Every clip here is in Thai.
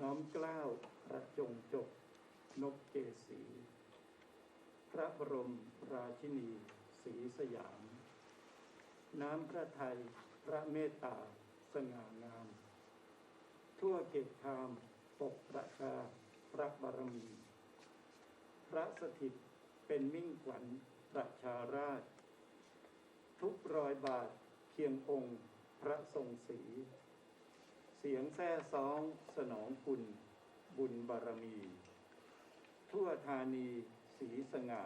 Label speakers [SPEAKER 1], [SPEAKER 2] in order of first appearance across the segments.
[SPEAKER 1] น้อมเกล้าวพระจงจบนกเกสีพระบรมราชินีศรีสยาม น้ำพระไทยพระเมตตาสง่างาม ทั่วเขตคามปกประชาพระบารมี พระสถิตเป็นมิ่งขวัญประชาราช ทุกรอยบาทเคียงองค์พระทรงศรี สียงแซ่ซ้องสนองคุณ บุญบารมี ทั่วธานีสีสง่า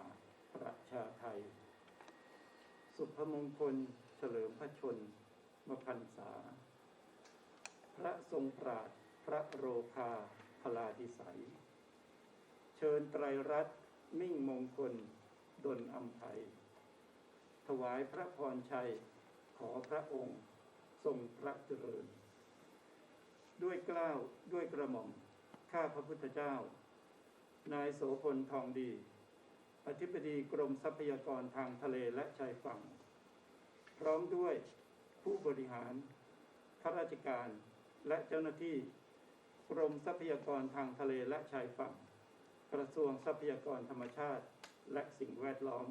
[SPEAKER 1] ประชาไทย สุภมงคลเฉลิมพระชนมพันษา พระทรงปราดพระโรคาพลาดิสัย เชิญไตรรัตน์มิ่งมงคลดลอำไพยถวายพระพรชัย ขอพระองค์ ทรงพระเจริญ ด้วยกล้าวด้วยกระหม่อม ข้าพระพุทธเจ้า นายโสพลทองดี อธิบดีกรมทรัพยากรทางทะเลและชายฝั่ง พร้อมด้วยผู้บริหารข้าราชการและเจ้าหน้าที่ กรมทรัพยากรทางทะเลและชายฝั่ง กระทรวงทรัพยากรธรรมชาติ และสิ่งแวดล้อม